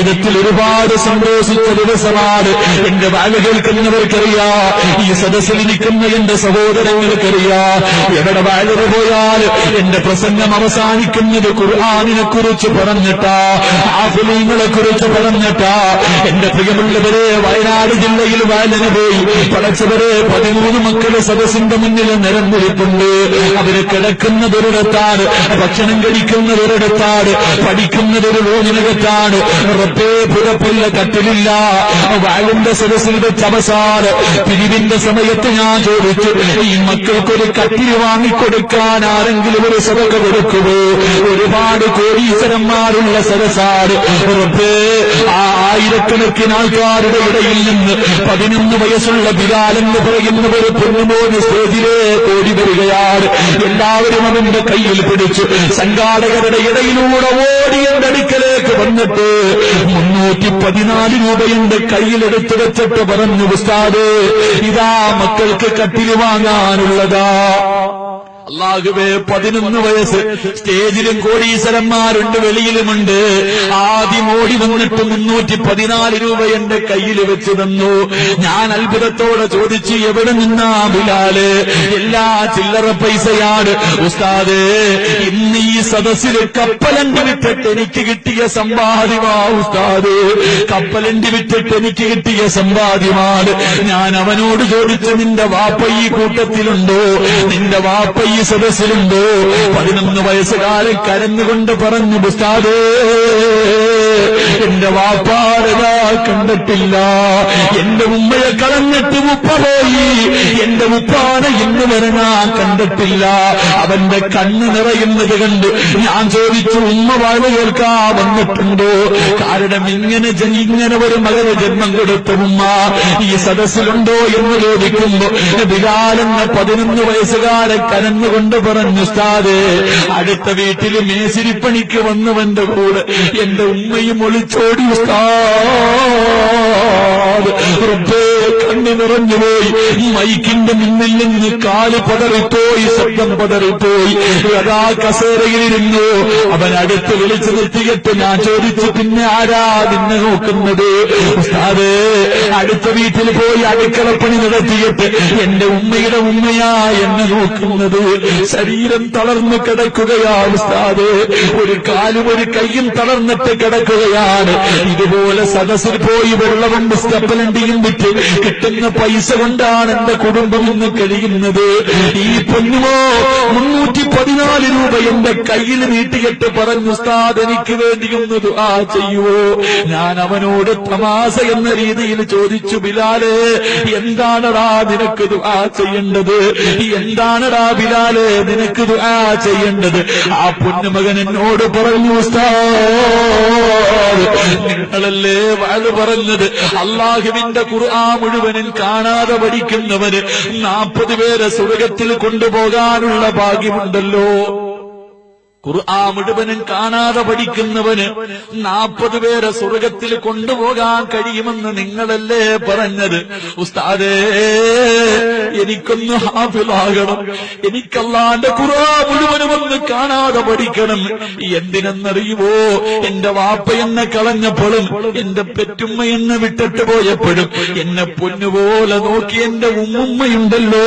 ജീവിതത്തിൽ ഒരുപാട് സന്തോഷിച്ച ദിവസമാണ്. എന്റെ വാഴ കേൾക്കുന്നവർക്കറിയാ. ഈ സദസ്സിലിരിക്കുന്ന എന്റെ സഹോദരങ്ങൾക്കറിയാ. എവിടെ വാഴ പോയാൽ എന്റെ പ്രസംഗം അവസാനിക്കുന്നത് ഖുർആാനിനെ കുറിച്ച് പറഞ്ഞിട്ടാ. ആഫിലീങ്ങളെ കുറിച്ച് പറഞ്ഞിട്ടാ. എന്റെ പ്രിയമുള്ളവരെ വയനാട് ജില്ലയിൽ വാലിന് പോയി പടച്ചവരെ പതിമൂന്ന് മക്കൾ സദസ്സിന്റെ മുന്നിൽ നിരന്നിരിപ്പുണ്ട്. അവർ കിടക്കുന്നതൊരിടത്താണ് ഭക്ഷണം കഴിക്കുന്നതൊരിടത്താണ് പഠിക്കുന്നതൊരു റൂമിനകത്താണ് റബ്ബേ പുറപ്പില്ല കട്ടിലില്ല. വാഴിന്റെ സദസ്സിൽ വെച്ച് അവസാനം പിരിവിന്റെ സമയത്ത് ഞാൻ ചോദിച്ചു ഈ മക്കൾക്കൊരു കട്ടിൽ വാങ്ങിക്കൊടുക്കാൻ ആരെങ്കിലും ഒരു സഭക കൊടുക്കുമോ ഒരുപാട് കോടീശ്വരന്മാരുള്ള സദസ്സാണ് റബ്ബേ ആ ആയിരക്കണക്കിന് ആൾക്കാരുടെ ഇടയിൽ നിന്ന് പതിനൊന്ന് വയസ്സുള്ള ബിലാൽ എന്ന് പറയുന്ന ഒരു പൊന്നുമോന് സ്റ്റേജിലേ ഓടി വരികയാണ്. എല്ലാവരും അവന്റെ കയ്യിൽ പിടിച്ചു. സംഘാടകരുടെ ഇടയിലൂടെ ഓടി എന്റെ അടുക്കലേക്ക് വന്നിട്ട് മുന്നൂറ്റി പതിനാല് രൂപ എന്റെ കയ്യിലെടുത്ത് വെച്ചിട്ട് പറഞ്ഞു ഉസ്താദ് ഇതാ മക്കൾക്ക് കട്ടിൽ വാങ്ങാനുള്ളതാ. അള്ളാഹുവേ പതിനൊന്ന് വയസ്സ്. സ്റ്റേജിലും കോടീശ്വരന്മാരുണ്ട് വെളിയിലുമുണ്ട്. ആദ്യം ഓടി വന്നിട്ട് മുന്നൂറ്റി പതിനാല് രൂപ എന്റെ കയ്യിൽ വെച്ച് തന്നു. ഞാൻ അത്ഭുതത്തോടെ ചോദിച്ചു എവിടെ നിന്നാ ബിലാൽ? എല്ലാ ചില്ലറ പൈസയാണ്. ഉസ്താദ് ഇന്ന് ഈ സദസ്സിൽ കപ്പലണ്ടി വിട്ടിട്ട് എനിക്ക് കിട്ടിയ സമ്പാദ്യമാ ഉസ്താദ്. കപ്പലണ്ടി വിട്ടിട്ട് എനിക്ക് കിട്ടിയ സമ്പാദ്യമാണ്. ഞാൻ അവനോട് ചോദിച്ചു നിന്റെ വാപ്പ ഈ കൂട്ടത്തിലുണ്ടോ? നിന്റെ വാപ്പ ഈ സദസ്സിലുണ്ടോ. പതിനൊന്ന് വയസ്സുകാരെ കരഞ്ഞുകൊണ്ട് പറഞ്ഞു ഉസ്താദേ എന്റെ വാപ്പാരതാ കണ്ടിട്ടില്ല. എന്റെ ഉമ്മയെ കളഞ്ഞിട്ട് ഉപ്പ പോയി. എന്റെ ഉപ്പാനെ ഇന്ന് വരെ ഞാൻ കണ്ടിട്ടില്ല. അവന്റെ കണ്ണ് നിറയുന്നത് കണ്ട് ഞാൻ ചോദിച്ചു ഉമ്മ വാഴ കേൾക്കാ വന്നിട്ടുണ്ടോ? കാരണം ഇങ്ങനെ ഇങ്ങനെ ഒരു മകന് ജന്മം കൊടുത്ത ഉമ്മ ഈ സദസ്സിലുണ്ടോ എന്ന് ചോദിക്കുമ്പോ ബിലാലെന്ന പതിനൊന്ന് വയസ്സുകാരെ കരഞ്ഞുകൊണ്ട് പറഞ്ഞു സ്ഥാതെ അടുത്ത വീട്ടിൽ മേശിരിപ്പണിക്ക് വന്നവന്റെ കൂടെ എന്റെ ഉമ്മയും ഒളിച്ചോടി ഉസ്താദ് റബ്ബേ കണ്ണു നിറഞ്ഞുപോയി മൈക്കിന്റെ മുന്നിൽ നിന്ന് കാൽ പതറിപ്പോയി ശബ്ദം പതറിപ്പോയി. അതാ കസേരയിലിരുന്നു. അവൻ അടുത്ത് വിളിച്ചു നിർത്തിയിട്ട് ഞാൻ ചോദിച്ചു പിന്നെ ആരാ നിന്നെ നോക്കുന്നത്? അടുത്ത വീട്ടിൽ പോയി അടുക്കളപ്പണി നടത്തിയിട്ട് എന്റെ ഉമ്മയുടെ ഉമ്മയാ എന്നെ നോക്കുന്നത്. ശരീരം തളർന്നു കിടക്കുകയാ ഉസ്താദ്. ഒരു കാലും ഒരു കൈയും തളർന്നിട്ട് കിടക്കുകയാണ്. ഇതുപോലെ സദസ്സിൽ പോയി വെള്ളവും സ്റ്റപ്പലണ്ടിയും വിട്ട് കിട്ടുന്ന പൈസ കൊണ്ടാണ് എന്റെ കുടുംബം ഇന്ന് കഴിയുന്നത്. ഈ പൊന്നുമോ മുന്നൂറ്റി പതിനാല് രൂപ എന്റെ കയ്യിൽ വീട്ടുകെട്ട് പറഞ്ഞു ഉസ്താദ് എനിക്ക് ആ ചെയ്യുവോ? ഞാൻ അവനോട് തമാശ എന്ന രീതിയിൽ ചോദിച്ചു ബിലാൽ എന്താണടാ നിനക്ക് ആ ചെയ്യേണ്ടത്? എന്താണടാ ബിലാൽ നിനക്ക് ആ ചെയ്യേണ്ടത്? ആ പൊന്നുമകൻ എന്നോട് പറഞ്ഞു ഉസ്താദ് നിങ്ങളല്ലേ വാഴ് പറഞ്ഞത്? അള്ളാഹുവിന്റെ ഖുർആ മുഴുവനും കാണാതെ പഠിക്കുന്നവന് നാൽപ്പത് പേരെ സ്വർഗത്തിൽ കൊണ്ടുപോകാനുള്ള ഭാഗ്യമുണ്ടല്ലോ. ഖുർആ മുഴുവനും കാണാതെ പഠിക്കുന്നവന് നാൽപ്പത് പേരെ സ്വർഗത്തിൽ കൊണ്ടുപോകാൻ കഴിയുമെന്ന് നിങ്ങളല്ലേ പറഞ്ഞത്? ഉസ്താദേ എനിക്കൊന്ന് ഹാഫിലാകണം. എനിക്കല്ലാന്റെ ഖുർആ മുഴുവനും ഒന്ന് കാണാതെ പഠിക്കണം. എന്തിനെന്നറിയുവോ? എന്റെ വാപ്പ എന്നെ കളഞ്ഞപ്പോഴും എന്റെ പെറ്റുമ്മ എന്നെ വിട്ടിട്ട് പോയപ്പോഴും എന്നെ പൊന്നുപോലെ നോക്കി എന്റെ ഉമ്മുമ്മയുണ്ടല്ലോ.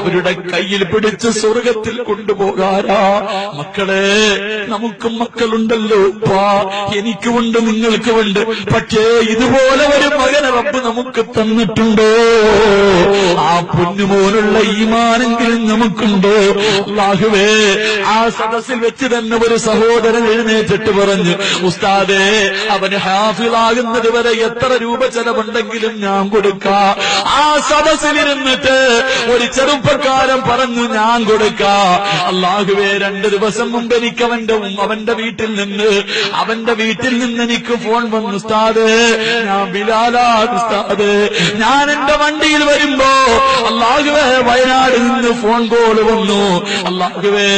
അവരുടെ കയ്യിൽ പിടിച്ച് സ്വർഗത്തിൽ കൊണ്ടുപോകാരാ മക്കളെ നമുക്കും മക്കളുണ്ടല്ലോ. ഉപ്പാ എനിക്കുമുണ്ട് നിങ്ങൾക്കുമുണ്ട്. പക്ഷേ ഇതുപോലെ ഒരു മകനെ റബ്ബ് നമുക്ക് തന്നിട്ടുണ്ടോ? ആ പൊന്നുപോലുള്ള ഈമാനെങ്കിലും നമുക്കുണ്ടോ? അള്ളാഹുവേ ആ സദസ്സിൽ വെച്ച് തന്നെ ഒരു സഹോദരൻ എഴുന്നേറ്റിട്ട് പറഞ്ഞു ഉസ്താദേ അവന് ഹാഫിളാകുന്നത് വരെ എത്ര രൂപ ചെലവുണ്ടെങ്കിലും ഞാൻ കൊടുക്കാ. ആ സദസ്സിലിരുന്നിട്ട് ഒരു ചെറുപ്പക്കാരൻ പറഞ്ഞു ഞാൻ കൊടുക്കാ. അല്ലാഹുവേ രണ്ട് ദിവസം മുമ്പ് എനിക്ക് അവന്റെ അവന്റെ വീട്ടിൽ നിന്ന് അവന്റെ വീട്ടിൽ നിന്ന് എനിക്ക് ഫോൺ വന്നു ഉസ്താദ്. ഞാൻ ബിലാലാ ഞാൻ എന്റെ വണ്ടിയിൽ വരുമ്പോ അള്ളാഹുവേ വയനാട് നിന്ന് ഫോൺ കോൾ വന്നു. അള്ളാഹുവേ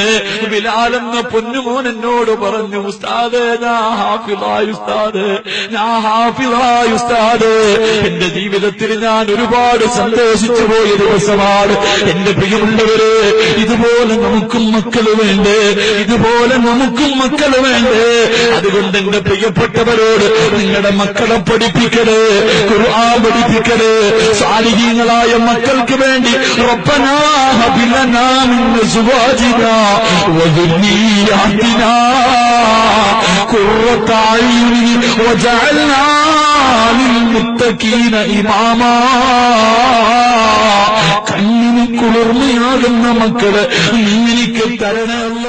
ബിലാലെന്ന പൊന്നുമോൻ എന്നോട് പറഞ്ഞു ഉസ്താദ് ഞാൻ ഹാഫിളായി ഉസ്താദ്. ഞാൻ എന്റെ ജീവിതത്തിൽ ഞാൻ ഒരുപാട് സന്തോഷിച്ചു പോയ ദിവസമാണ്. എന്റെ പ്രിയമുള്ളവരെ ഇതുപോലെ നമുക്കും മക്കൾ വേണ്ടേ? ഇതുപോലെ നമുക്കും മക്കൾ വേണ്ടേ? അതുകൊണ്ട് എന്റെ പ്രിയപ്പെട്ടവരോട് നിങ്ങളുടെ മക്കളെ പഠിപ്പിക്കൽ ഖുർആൻ പഠിപ്പിക്കൽ സാലിഹീങ്ങളായ മക്കൾക്ക് വേണ്ടി റബ്ബനാ ഇമാമാ കണ്ണിന് കുളിർമയാകുന്ന മക്കൾ നീ എനിക്ക് തരണമല്ല